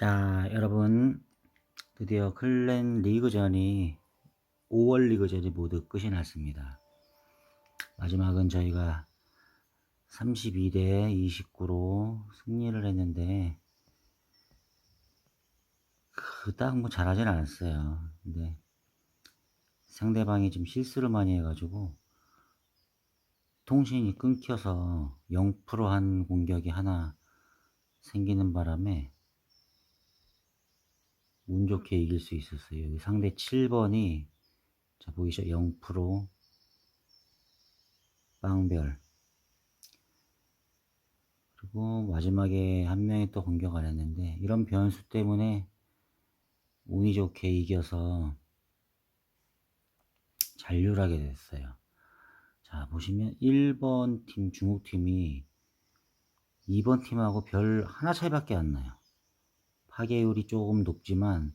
자, 여러분, 드디어 클랜 리그전이 5월 리그전이 모두 끝이 났습니다. 마지막은 저희가 32대 29로 승리를 했는데 그닥 뭐 잘하진 않았어요. 근데 상대방이 좀 실수를 많이 해가지고 통신이 끊겨서 0%한 공격이 하나 생기는 바람에 운 좋게 이길 수 있었어요. 여기 상대 7번이 자 보이죠? 0% 빵별 그리고 마지막에 한 명이 또 공격 안 했는데 이런 변수 때문에 운이 좋게 이겨서 잔류하게 됐어요. 자 보시면 1번 팀 중국 팀이 2번 팀하고 별 하나 차이밖에 안 나요. 파괴율이 조금 높지만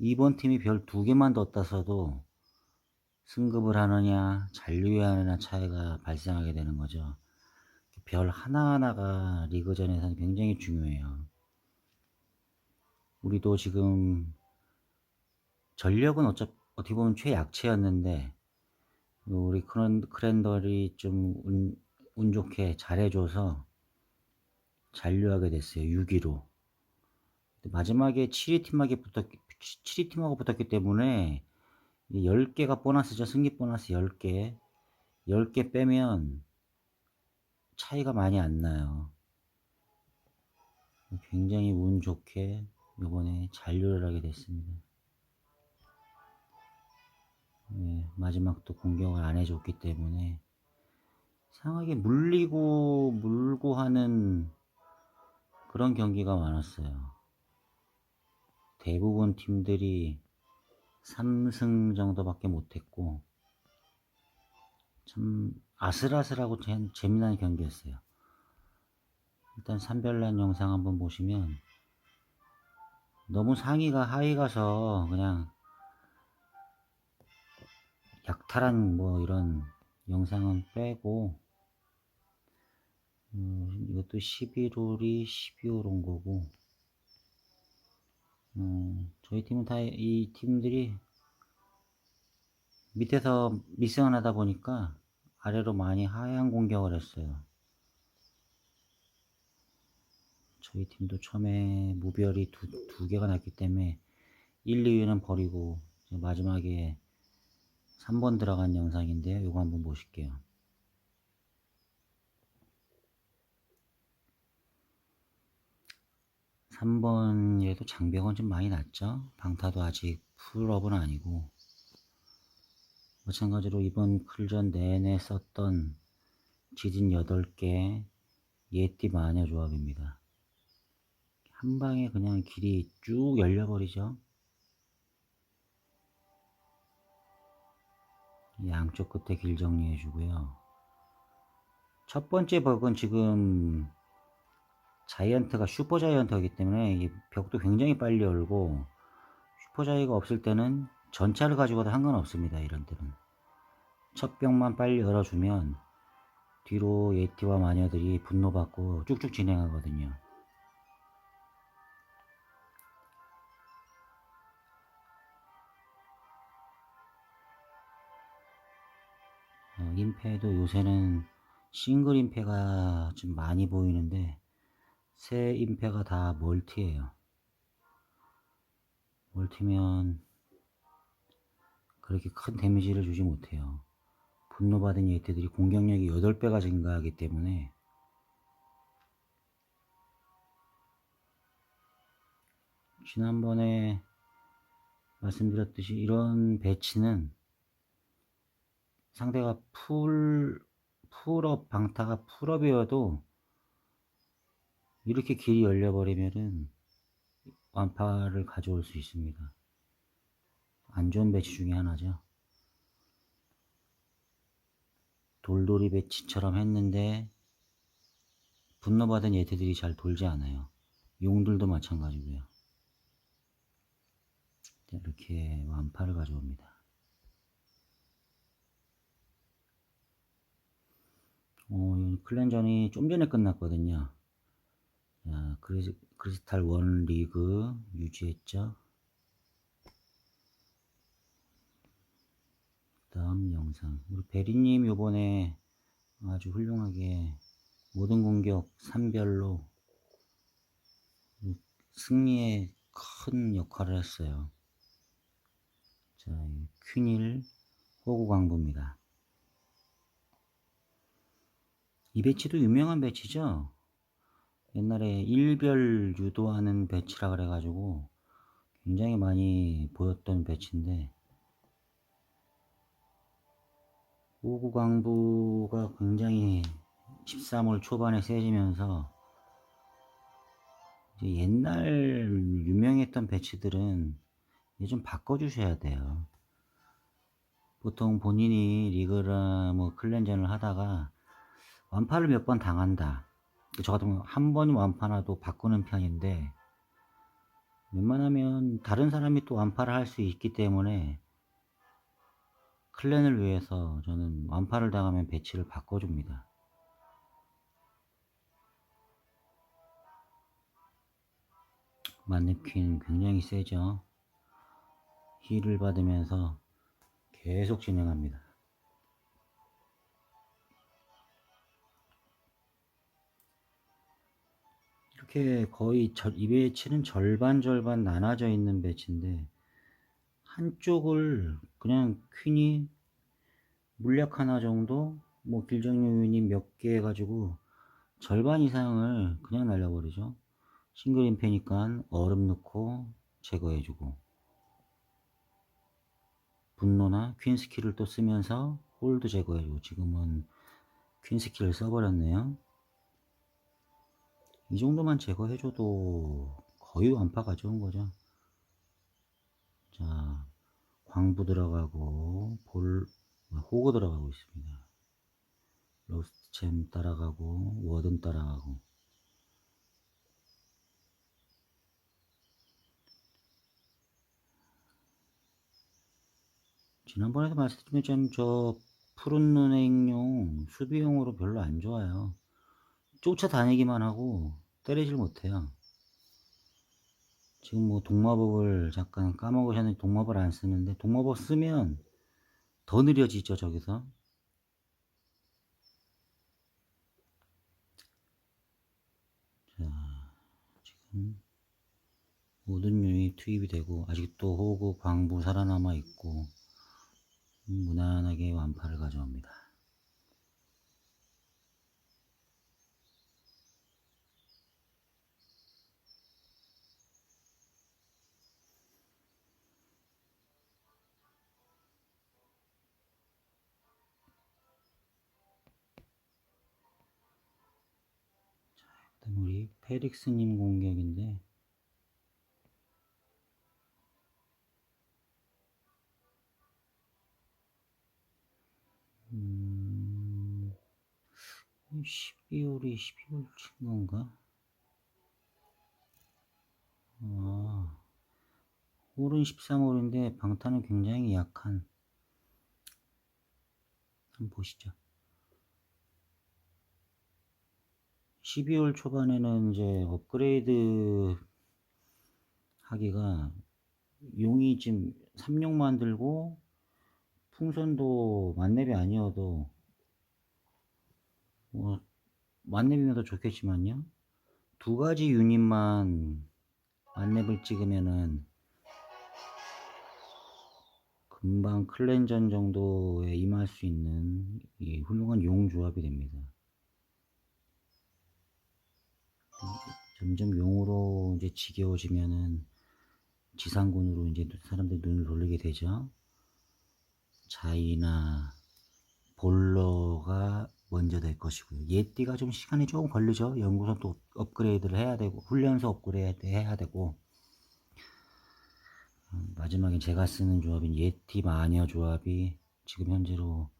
2번 팀이 별 두 개만 더 땄어도 승급을 하느냐 잔류해야 하느냐 차이가 발생하게 되는 거죠. 별 하나하나가 리그전에서는 굉장히 중요해요. 우리도 지금 전력은 어차 어떻게 보면 최약체였는데 우리 크랜, 크랜더리 좀 운, 운 좋게 잘해줘서 잔류하게 됐어요. 6위로. 마지막에 7위 팀하게 붙었 7위 팀하고 붙었기 때문에 10개가 보너스죠. 승리 보너스 10개. 10개 빼면 차이가 많이 안 나요. 굉장히 운 좋게 이번에 잔류를 하게 됐습니다. 네, 마지막 또 공격을 안 해줬기 때문에 상하게 물리고 물고 하는 그런 경기가 많았어요. 대부분 팀들이 3승 정도밖에 못했고 참 아슬아슬하고 재, 재미난 경기였어요. 일단 산별난 영상 한번 보시면 너무 상위가 하위 가서 그냥 약탈한 뭐 이런 영상은 빼고 음, 이것도 11홀이 12홀 온 거고 음, 저희 팀은 다 이 팀들이 밑에서 미스를 하다 보니까 아래로 많이 하향 공격을 했어요. 저희 팀도 처음에 무별이 두, 두 개가 났기 때문에 1, 2위는 버리고 마지막에 3번 들어간 영상인데요. 이거 한번 보실게요. 3번에도 장벽은 좀 많이 났죠. 방타도 아직 풀업은 아니고 마찬가지로 이번 클전 내내 썼던 지진 8개 예띠 마녀 조합입니다. 한 방에 그냥 길이 쭉 열려버리죠. 양쪽 끝에 길 정리해 주고요. 첫 번째 버그는 지금 자이언트가 슈퍼 자이언트이기 때문에 이 벽도 굉장히 빨리 열고 슈퍼 자이가 없을 때는 전차를 가지고도 상관없습니다. 이런 때는 첫 벽만 빨리 열어주면 뒤로 예티와 마녀들이 분노받고 쭉쭉 진행하거든요. 어, 임페도 요새는 싱글 임페가 좀 많이 보이는데 새 임페가 다 멀티예요. 멀티면 그렇게 큰 데미지를 주지 못해요. 분노받은 예태들이 공격력이 8배가 증가하기 때문에 지난번에 말씀드렸듯이 이런 배치는 상대가 풀, 풀업, 방타가 풀업이어도 이렇게 길이 열려버리면은 완파를 가져올 수 있습니다. 안 좋은 배치 중에 하나죠. 돌돌이 배치처럼 했는데 분노받은 예태들이 잘 돌지 않아요. 용들도 마찬가지고요. 이렇게 완파를 가져옵니다. 어, 클랜전이 좀 전에 끝났거든요. 자, 크리, 크리스탈 원 리그 유지했죠. 다음 영상 우리 베리님 요번에 아주 훌륭하게 모든 공격 3별로 승리에 큰 역할을 했어요. 자, 이 퀸일 호구 광부입니다. 이 배치도 유명한 배치죠. 옛날에 일별 유도하는 배치라 그래가지고 굉장히 많이 보였던 배치인데 호구 광부가 굉장히 13월 초반에 세지면서 옛날 유명했던 배치들은 좀 바꿔주셔야 돼요. 보통 본인이 리그라 뭐 클렌전을 하다가 완파를 몇 번 당한다. 저 같은 경우 한 번 완파나도 바꾸는 편인데 웬만하면 다른 사람이 또 완파를 할 수 있기 때문에 클랜을 위해서 저는 완파를 당하면 배치를 바꿔줍니다. 만네퀸 굉장히 세죠. 힐을 받으면서 계속 진행합니다. 이렇게 거의 절, 이 배치는 절반 절반 나눠져 있는 배치인데 한쪽을 그냥 퀸이 물약 하나 정도 뭐 길정용 유닛 몇개 해가지고 절반 이상을 그냥 날려버리죠. 싱글 임페니까 얼음 넣고 제거해주고 분노나 퀸 스킬을 또 쓰면서 홀드 제거해주고 지금은 퀸 스킬을 써버렸네요. 이 정도만 제거해줘도 거의 완파 가져온 거죠. 자, 광부 들어가고 볼 호그 들어가고 있습니다. 로스트챔 따라가고 워든 따라가고 지난번에도 말씀드렸지만 저 푸른 눈의 익룡 수비용으로 별로 안 좋아요. 쫓아다니기만 하고 때리질 못해요. 지금 뭐 동마법을 잠깐 까먹으셨는데 동마법 안 쓰는데 동마법 쓰면 더 느려지죠 저기서 자 지금 모든 유닛 투입이 되고 아직도 호구 광부 살아남아 있고 무난하게 완파를 가져옵니다. 그 다음 우리 페릭스님 공격인데 음, 12월이 12월 친 건가? 아, 홀은 13월인데 방탄은 굉장히 약한 한번 보시죠. 12월 초반에는 이제 업그레이드 하기가 용이 지금 3용 만들고 풍선도 만렙이 아니어도 뭐 만렙이면 더 좋겠지만요 두 가지 유닛만 만렙을 찍으면은 금방 클렌전 정도에 임할 수 있는 이 훌륭한 용 조합이 됩니다. 점점 용으로 이제 지겨워지면은 지상군으로 이제 사람들 눈을 돌리게 되죠. 자이나 볼러가 먼저 될 것이고요. 예띠가 좀 시간이 조금 걸리죠. 연구소 또 업그레이드를 해야 되고 훈련소 업그레이드 해야 되고 음, 마지막에 제가 쓰는 조합인 예티 마녀 조합이 지금 현재로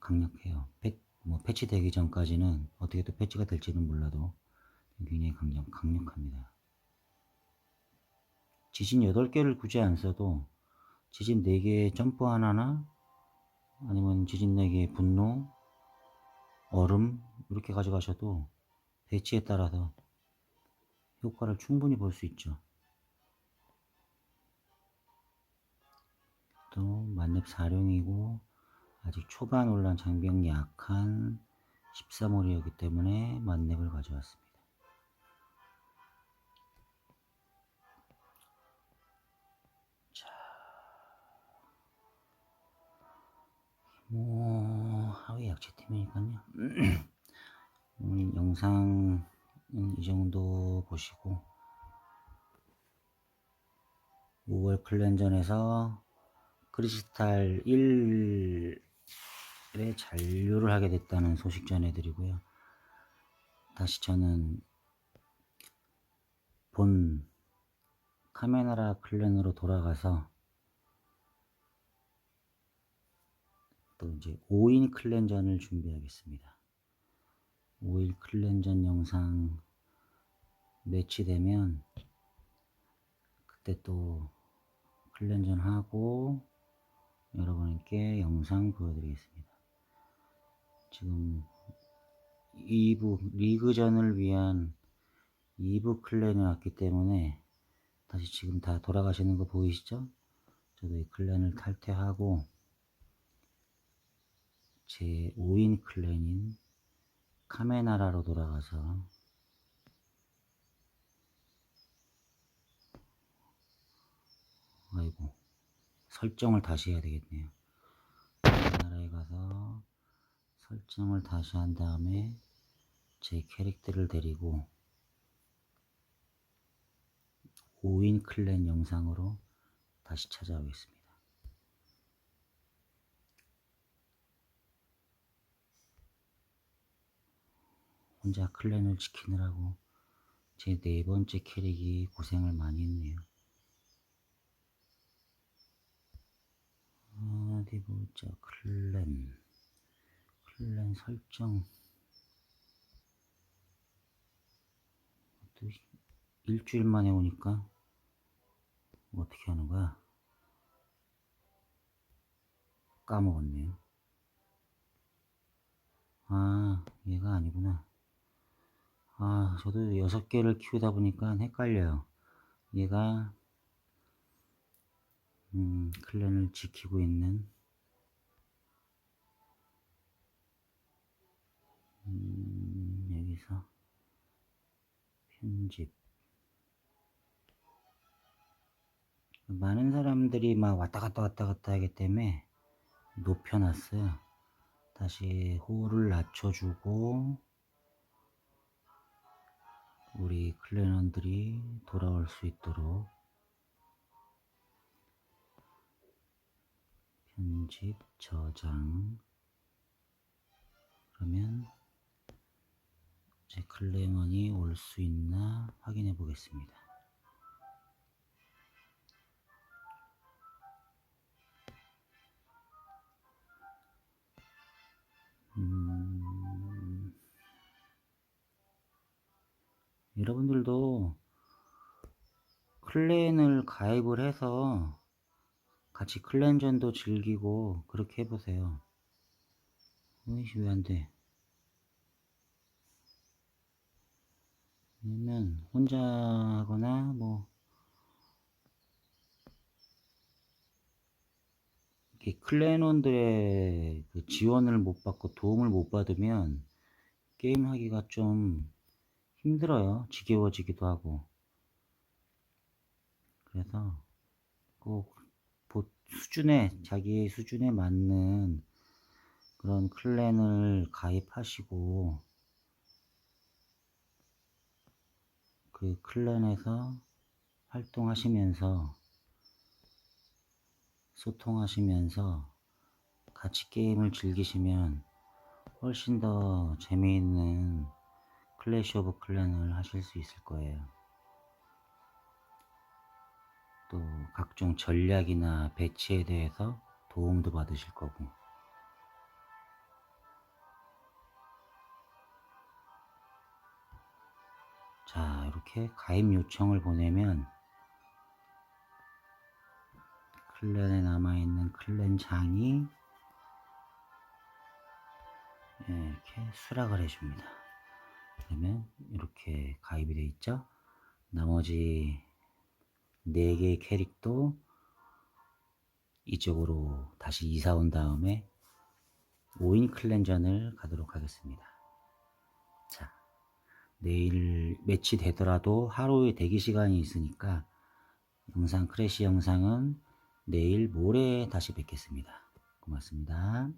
강력해요. 패, 뭐 패치되기 전까지는 어떻게 또 패치가 될지는 몰라도 굉장히 강력, 강력합니다. 지진 8개를 굳이 안 써도 지진 4개의 점프 하나나 아니면 지진 4개의 분노, 얼음 이렇게 가져가셔도 배치에 따라서 효과를 충분히 볼 수 있죠. 또 만렙 4룡이고 아직 초반 올란 장병 약한 13홀이었기 때문에 만렙을 가져왔습니다. 뭐 하위 약체팀이니까요. 오늘 영상은 이 정도 보시고 5월 클랜전에서 크리스탈 1에 잔류를 하게 됐다는 소식 전해드리고요. 다시 저는 본 카메나라 클랜으로 돌아가서 또 이제 5인 클랜전을 준비하겠습니다. 5일 클랜전 영상 매치되면 그때 또 클랜전 하고 여러분께 영상 보여드리겠습니다. 지금 2부 리그전을 위한 2부 클랜이 왔기 때문에 다시 지금 다 돌아가시는 거 보이시죠? 저도 이 클랜을 탈퇴하고 제 5인 클랜인 카메나라로 돌아가서 아이고 설정을 다시 해야 되겠네요. 카메나라에 가서 설정을 다시 한 다음에 제 캐릭터를 데리고 5인 클랜 영상으로 다시 찾아오겠습니다. 혼자 클랜을 지키느라고 제 네 번째 캐릭이 고생을 많이 했네요. 어디 보자 클랜 클랜 설정 또 일주일 만에 오니까 어떻게 하는 거야? 까먹었네요. 아, 얘가 아니구나. 아, 저도 여섯 개를 키우다 보니까 헷갈려요. 얘가, 음, 클랜을 지키고 있는, 음, 여기서, 편집. 많은 사람들이 막 왔다 갔다 왔다 갔다 하기 때문에 높여놨어요. 다시 호를 낮춰주고, 우리 클랜원들이 돌아올 수 있도록 편집 저장 그러면 제 클랜원이 올 수 있나 확인해 보겠습니다. 클랜을 가입을 해서 같이 클랜전도 즐기고 그렇게 해보세요. 으이씨 왜 안돼? 아니면 혼자 하거나 뭐 이렇게 클랜원들의 그 지원을 못 받고 도움을 못 받으면 게임 하기가 좀 힘들어요. 지겨워지기도 하고. 그래서 꼭 수준에, 자기의 수준에 맞는 그런 클랜을 가입하시고, 그 클랜에서 활동하시면서, 소통하시면서 같이 게임을 즐기시면 훨씬 더 재미있는 클래시 오브 클랜을 하실 수 있을 거예요. 또 각종 전략이나 배치에 대해서 도움도 받으실 거고. 자, 이렇게 가입 요청을 보내면 클랜에 남아있는 클랜 장이 이렇게 수락을 해줍니다. 그러면 이렇게 가입이 되어 있죠. 나머지 4개의 캐릭도 이쪽으로 다시 이사 온 다음에 5인 클랜전을 가도록 하겠습니다. 자, 내일 매치 되더라도 하루의 대기 시간이 있으니까 영상 크래시 영상은 내일 모레 다시 뵙겠습니다. 고맙습니다.